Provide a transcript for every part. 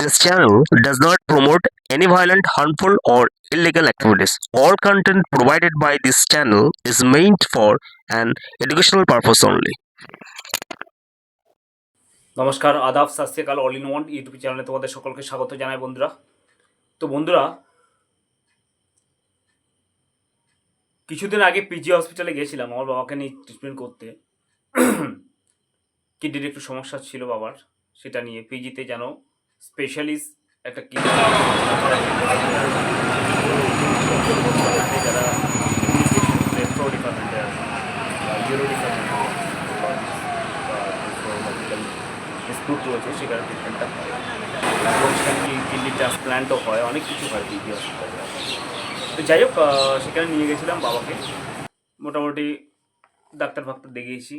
This channel does not promote any violent, harmful, or illegal activities. All content provided by this channel is meant for an educational purpose only. নমস্কার আদাব সাস্তেকাল all in one YouTube চ্যানেলে তোমাদের সকলকে স্বাগত জানাই বন্ধুরা তো বন্ধুরা কিছুদিন আগে পিজি হসপিটালে গেছিলাম আমার বাবাকে নিয়ে ট্রিটমেন্ট করতে কিডনির একটু সমস্যা ছিল বাবার সেটা নিয়ে পিজিতে যেন স্পেশালিস্ট একটা যারা ডিপার্টমেন্টে আছে ইউরো ডিপার্টমেন্টে ডিসপুট রয়েছে সেখানে ট্রিটমেন্টটা হয় ট্রান্সপ্ল্যান্টও হয় অনেক কিছু হয় হসপিটালে তো যাই হোক সেখানে নিয়ে গেছিলাম বাবাকে। মোটামুটি ডাক্তার ফাক্তার দেখিয়েছি।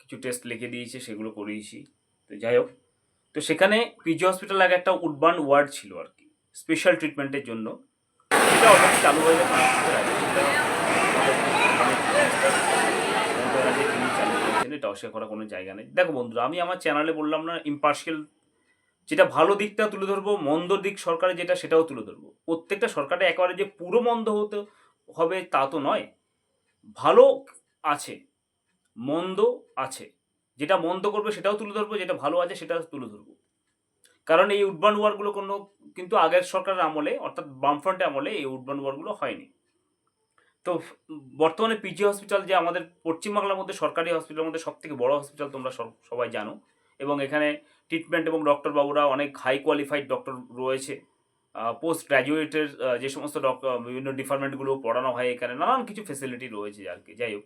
কিছু টেস্ট লিখে দিয়েছে, সেগুলো করিয়েছি। তো যাই হোক তো সেখানে পিজি হসপিটাল আগে একটা উডবান ওয়ার্ড ছিল আর কি স্পেশাল ট্রিটমেন্টের জন্য। সেটা অলরেডি চালু হয়ে গেছে। এটা অস্বীকার করার কোনো জায়গা নেই। দেখো বন্ধুরা, আমি আমার চ্যানেলে বললাম না ইম্পার্শিয়াল যেটা ভালো দিকটা তুলে ধরবো, মন্দ দিক সরকারের যেটা, সেটাও তুলে ধরবো। প্রত্যেকটা সরকারে একেবারে যে পুরো মন্দ হতে হবে তা তো নয়। ভালো আছে, মন্দ আছে। যেটা মন্দ করবে সেটাও তুলে ধরবো, যেটা ভালো আছে সেটা তুলে ধরবো। কারণ এই উডবান ওয়ারগুলো কোনো কিন্তু আগের সরকারের আমলে, অর্থাৎ বামফ্রন্টের আমলে এই উডবান ওয়ারগুলো হয়নি। তো বর্তমানে পিজি হসপিটাল যে আমাদের পশ্চিমবাংলার মধ্যে সরকারি হসপিটালের মধ্যে সব থেকে বড় হসপিটাল তোমরা সব- সবাই জানো। এবং এখানে ট্রিটমেন্ট এবং ডক্টর বাবুরা অনেক হাই কোয়ালিফাইড ডক্টর রয়েছে। পোস্ট গ্র্যাজুয়েটের যে সমস্ত ডক্টর বিভিন্ন ডিপার্টমেন্টগুলো পড়ানো হয় এখানে, নানান কিছু ফেসিলিটি রয়েছে আর কি, যাই হোক।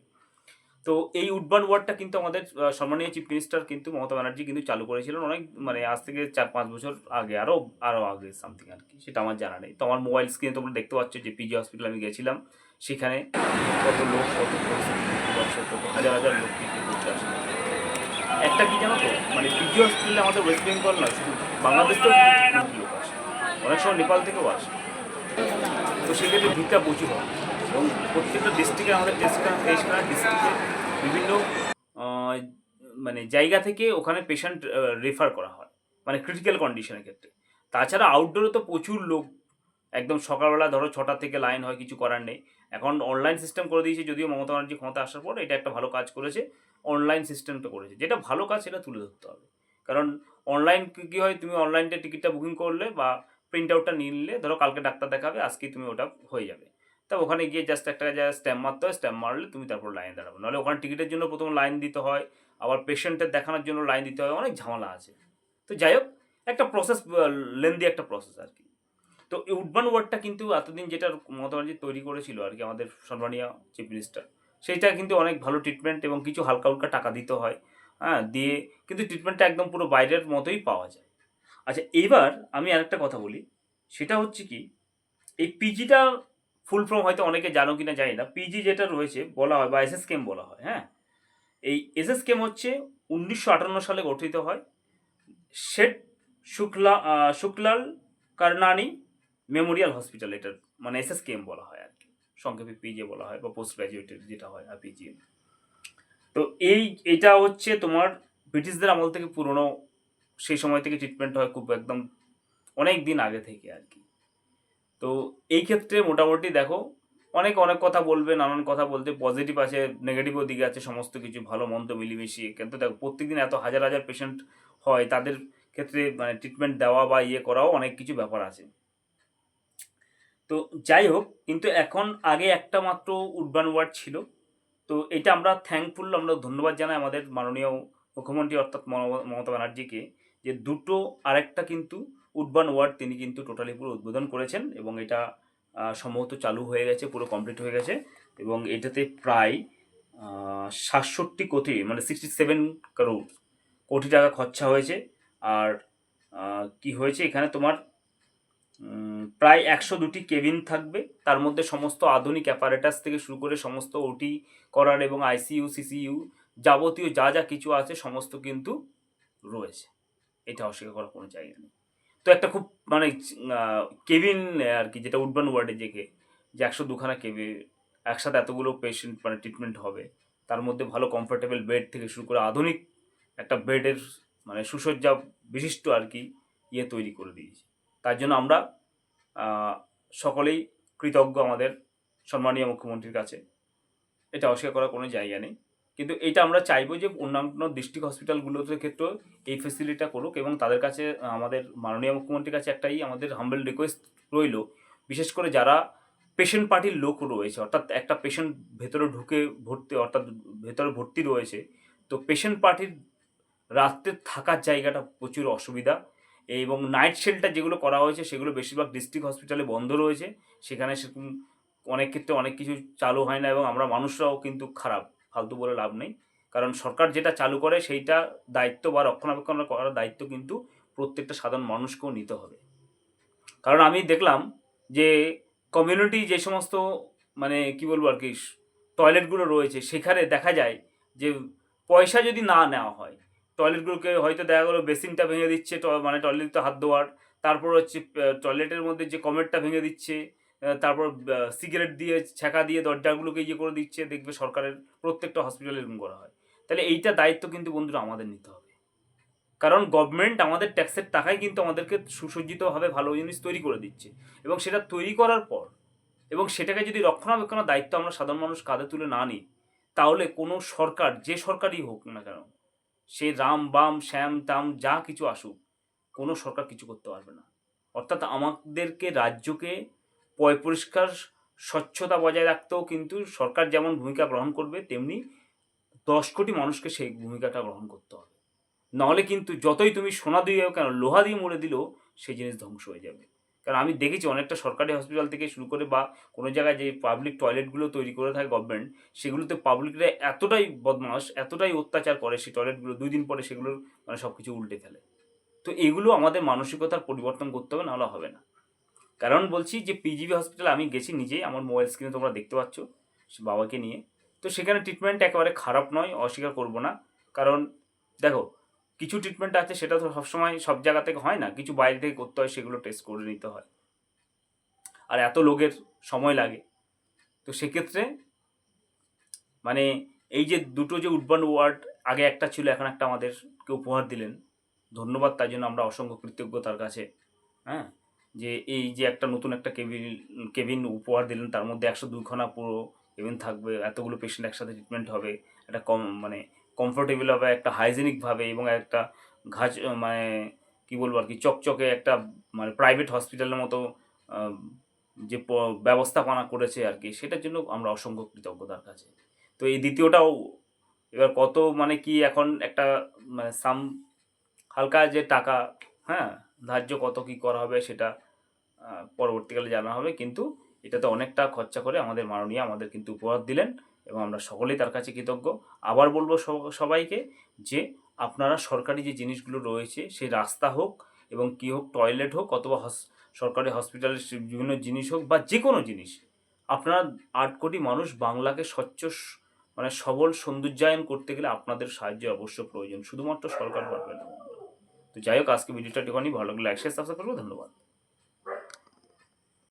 তো এই উডবান ওয়ার্ডটা কিন্তু আমাদের সম্মানীয় চিফ মিনিস্টার কিন্তু মমতা ব্যানার্জি কিন্তু চালু করেছিলেন অনেক মানে আজ থেকে চার পাঁচ বছর আগে আরও আরও আগে সামথিং আর কি, সেটা আমার জানা নেই। তো আমার মোবাইল স্ক্রিনে তোমরা দেখতে পাচ্ছ যে পিজি হসপিটাল আমি গেছিলাম, সেখানে কত লোক, কত হাজার হাজার লোক একটা কি জানো তো মানে পিজি হসপিটালে আমাদের ওয়েস্ট বেঙ্গল নয় শুধু বাংলাদেশ কিন্তু লোক আসে। অনেক সময় নেপাল থেকেও আসে। তো সেক্ষেত্রে ভিড়টা প্রচুর হয়। এবং প্রত্যেকটা ডিস্ট্রিক্টে আমাদের ডিস্ট্রিক্ট তেইশখানা ডিস্ট্রিক্টে বিভিন্ন মানে জায়গা থেকে ওখানে পেশেন্ট রেফার করা হয় মানে ক্রিটিক্যাল কন্ডিশনের ক্ষেত্রে। তাছাড়া আউটডোরে তো প্রচুর লোক, একদম সকালবেলা ধরো ছটা থেকে লাইন হয়, কিছু করার নেই। এখন অনলাইন সিস্টেম করে দিয়েছে, যদিও মমতা ব্যানার্জি ক্ষমতা আসার পর এটা একটা ভালো কাজ করেছে অনলাইন সিস্টেমটা করেছে। যেটা ভালো কাজ সেটা তুলে ধরতে হবে। কারণ অনলাইন কী হয়, তুমি অনলাইনটা টিকিটটা বুকিং করলে বা প্রিন্ট আউটটা নিয়ে নিলে, ধরো কালকে ডাক্তার দেখাবে আজকেই তুমি ওটা হয়ে যাবে। তা ওখানে গিয়ে জাস্ট একটা জায়গায় স্ট্যাম্প মারতে হয় স্ট্যাম্প মারলে তুমি তারপর লাইনে দাঁড়াবো। নাহলে ওখানে টিকিটের জন্য প্রথম লাইন দিতে হয়, আবার পেশেন্টের দেখানোর জন্য লাইন দিতে হয়, অনেক ঝামেলা আছে। তো যাই হোক, একটা প্রসেস লেন্দি একটা প্রসেস আর কি। তো এই উডবান ওয়ার্ডটা কিন্তু এতদিন যেটা মমতা ব্যানার্জি তৈরি করেছিল আর কি, আমাদের সম্মানীয় চিফ মিনিস্টার সেইটা কিন্তু অনেক ভালো ট্রিটমেন্ট এবং কিছু হালকা হালকা টাকা দিতে হয় হ্যাঁ দিয়ে কিন্তু ট্রিটমেন্টটা একদম পুরো বাইরের মতোই পাওয়া যায়। আচ্ছা এইবার আমি আরেকটা কথা বলি, সেটা হচ্ছে কি, এই পিজিটা ফুল ফর্ম হয়তো অনেকে জানো কিনা জানি না। পিজি যেটা রয়েছে বলা হয় বা এসএস কেম বলা হয় হ্যাঁ? এই এসএস কেম হচ্ছে উনিশশো আটান্ন সালে গঠিত হয়। শেঠ শুক্লা শুক্লাল কারনানি মেমোরিয়াল হসপিটাল এটার মানে এসএস কেম বলা হয় আর কি। সংক্ষেপে পিজে বলা হয় বা পোস্ট গ্রাজুয়েটের যেটা হয় আর পিজি তো এই, এটা হচ্ছে তোমার ব্রিটিশদের আমল থেকে পুরনো, সেই সময় থেকে ট্রিটমেন্ট হয় খুব একদম অনেক দিন আগে থেকে আর কি। তো এই ক্ষেত্রে মোটামুটি দেখো, অনেক অনেক কথা বলবে, নানান কথা বলতে পজিটিভ আছে নেগেটিভও দিকে আছে, সমস্ত কিছু ভালো, মন্দ মিলিমিশিয়ে। কিন্তু দেখো, প্রত্যেকদিন এত হাজার হাজার পেশেন্ট হয়, তাদের ক্ষেত্রে মানে ট্রিটমেন্ট দেওয়া বা ইয়ে করাও অনেক কিছু ব্যাপার আছে। তো যাই হোক, কিন্তু এখন আগে একটা মাত্র উডবান ওয়ার্ড ছিল। তো এটা আমরা থ্যাঙ্কফুল আমরা ধন্যবাদ জানাই আমাদের মাননীয় মুখ্যমন্ত্রী অর্থাৎ মমতা ব্যানার্জিকে যে দুটো আরেকটা কিন্তু উডবান ওয়ার্ড তিনি কিন্তু টোটালি পুরো উদ্বোধন করেছেন এবং এটা সম্ভবত চালু হয়ে গেছে, পুরো কমপ্লিট হয়ে গেছে এবং এটাতে প্রায় সাতষট্টি কোটি মানে সিক্সটি সেভেন করোড় কোটি টাকা খরচা হয়েছে। আর কি হয়েছে? এখানে তোমার প্রায় একশো দুটি কেবিন থাকবে। তার মধ্যে সমস্ত আধুনিক অ্যাপারেটাস থেকে শুরু করে সমস্ত ওটি করার এবং আইসিইউ সিসিইউ যাবতীয় যা যা কিছু আছে সমস্ত কিন্তু রয়েছে। এটা অস্বীকার করার কোনো জায়গা নেই। তো একটা খুব মানে কেবিন আর কি, যেটা উডবান ওয়ার্ডে যে যে একশো দুখানা কেবিন একসাথে এতগুলো পেশেন্ট মানে ট্রিটমেন্ট হবে, তার মধ্যে ভালো কমফোর্টেবল বেড থেকে শুরু করে আধুনিক একটা বেডের মানে সুসজ্জা বিশিষ্ট আর কি ইয়ে তৈরি করে দিয়েছে। তার জন্য আমরা সকলেই কৃতজ্ঞ আমাদের সম্মানীয় মুখ্যমন্ত্রীর কাছে। এটা অস্বীকার করার কোনো জায়গা নেই। কিন্তু এটা আমরা চাইব যে অন্যান্য ডিস্ট্রিক্ট হসপিটালগুলোতে ক্ষেত্রেও এই ফেসিলিটিটা করুক এবং তাদের কাছে, আমাদের মাননীয় মুখ্যমন্ত্রীর কাছে একটাই আমাদের হাম্বেল রিকোয়েস্ট রইল। বিশেষ করে যারা পেশেন্ট পার্টির লোক রয়েছে, অর্থাৎ একটা পেশেন্ট ভেতরে ঢুকে ভর্তি, অর্থাৎ ভেতরে ভর্তি রয়েছে, তো পেশেন্ট পার্টির রাত্রে থাকার জায়গাটা প্রচুর অসুবিধা এবং নাইট শেল্টার যেগুলো করা হয়েছে সেগুলো বেশিরভাগ ডিস্ট্রিক্ট হসপিটালে বন্ধ রয়েছে। সেখানে সেরকম অনেক ক্ষেত্রে অনেক কিছু চালু হয় না এবং আমরা মানুষরাও কিন্তু খারাপ। ফালতু বলে লাভ নেই। কারণ সরকার যেটা চালু করে সেইটা দায়িত্ব বা রক্ষণাবেক্ষণ করার দায়িত্ব কিন্তু প্রত্যেকটা সাধারণ মানুষকেও নিতে হবে। কারণ আমি দেখলাম যে কমিউনিটি যে সমস্ত মানে কি বলব আর কি টয়লেটগুলো রয়েছে, সেখানে দেখা যায় যে পয়সা যদি না নেওয়া হয় টয়লেটগুলোকে হয়তো দেখা গেলো বেসিনটা ভেঙে দিচ্ছে মানে টয়লেটে হাত দেওয়ার তারপর হচ্ছে টয়লেটের মধ্যে যে কমেটটা ভেঙে দিচ্ছে তারপর সিগারেট দিয়ে, ছ্যাঁকা দিয়ে দরজাগুলোকে ইয়ে করে দিচ্ছে, দেখবে সরকারের প্রত্যেকটা হসপিটালে এরকম করা হয়। তাহলে এইটা দায়িত্ব কিন্তু বন্ধুরা আমাদের নিতে হবে। কারণ গভর্নমেন্ট আমাদের ট্যাক্সের টাকায় কিন্তু আমাদেরকে সুসজ্জিতভাবে ভালো জিনিস তৈরি করে দিচ্ছে। এবং সেটা তৈরি করার পর, এবং সেটাকে যদি রক্ষণাবেক্ষণের দায়িত্ব আমরা সাধারণ মানুষ কাঁধে তুলে না নিই, তাহলে কোনো সরকার, যে সরকারই হোক না কেন, সে রাম, বাম, শ্যাম, তাম, যা কিছু আসুক, কোনো সরকার কিছু করতে পারবে না। অর্থাৎ আমাদেরকে, রাজ্যকে পয় পরিষ্কার স্বচ্ছতা বজায় রাখতেও কিন্তু সরকার যেমন ভূমিকা গ্রহণ করবে, তেমনি দশ কোটি মানুষকে সেই ভূমিকাটা গ্রহণ করতে হবে। নাহলে কিন্তু যতই তুমি সোনা দিয়ে কেন, লোহা দিয়ে মুড়ে দিলেও সেই জিনিস ধ্বংস হয়ে যাবে। কারণ আমি দেখেছি অনেকটা সরকারি হসপিটাল থেকে শুরু করে বা কোনো জায়গায় যে পাবলিক টয়লেটগুলো তৈরি করে থাকে গভর্নমেন্ট সেগুলোতে পাবলিকরা এতটাই বদমাস এতটাই অত্যাচার করে সেই টয়লেটগুলো দুই দিন পরে সেগুলোর মানে সব কিছু উল্টে ফেলে। তো এগুলো আমাদের মানসিকতার পরিবর্তন করতে হবে, নাহলে হবে না। কারণ বলছি যে পিজিবি হসপিটাল আমি গেছি নিজেই, আমার মোবাইল স্ক্রিনে তোমরা দেখতে পাচ্ছ বাবাকে নিয়ে। তো সেখানে ট্রিটমেন্ট একেবারে খারাপ নয়, অস্বীকার করব না। কারণ দেখো, কিছু ট্রিটমেন্ট আছে, সেটা তো সবসময় সব জায়গা থেকে হয় না, কিছু বাইরে থেকে করতে হয়, সেগুলো টেস্ট করে নিতে হয়। আর এত লোকের সময় লাগে। তো সেক্ষেত্রে মানে এই যে দুটো যে উডবান ওয়ার্ড আগে একটা ছিল, এখন একটা আমাদেরকে উপহার দিলেন। ধন্যবাদ, তার জন্য আমরা অসংখ্য কৃতজ্ঞ তার কাছে। হ্যাঁ? যে এই যে একটা নতুন একটা কেবিন কেবিন উপহার দিলেন, তার মধ্যে একশো দুইখানা পুরো কেবিন থাকবে, এতগুলো পেশেন্ট একসাথে ট্রিটমেন্ট হবে, একটা কম মানে কমফোর্টেবল হবে, একটা হাইজেনিকভাবে এবং একটা ঘাস মানে কী বলব আর কি, চকচকে একটা মানে প্রাইভেট হসপিটালের মতো যে ব্যবস্থাপনা করেছে আর কি, সেটার জন্য আমরা অসংখ্য কৃতজ্ঞ তার কাছে। তো এই দ্বিতীয়টাও, এবার কত মানে কি এখন একটা মানে সাম হালকা যে টাকা হ্যাঁ? ধার্য কত কি করা হবে সেটা পরবর্তীকালে জানা হবে। কিন্তু এটাতে অনেকটা খরচা করে আমাদের মাননীয় আমাদের কিন্তু উপহার দিলেন এবং আমরা সকলেই তার কাছে কৃতজ্ঞ। আবার বলব সব- সবাইকে যে আপনারা সরকারি যে জিনিসগুলো রয়েছে সেই রাস্তা হোক এবং কি হোক টয়লেট হোক অথবা সরকারি হসপিটালের বিভিন্ন জিনিস হোক বা যে কোনো জিনিস, আপনারা আট কোটি মানুষ বাংলাকে স্বচ্ছ মানে সবল সৌন্দর্যায়ন করতে গেলে আপনাদের সাহায্য অবশ্য প্রয়োজন। শুধুমাত্র সরকার পারবে না। তো যাই হোক আজকে ভিডিওটা একটুখানি ভালো লাগলে লাইক শেয়ার সাবস্ক্রাইব করব ধন্যবাদ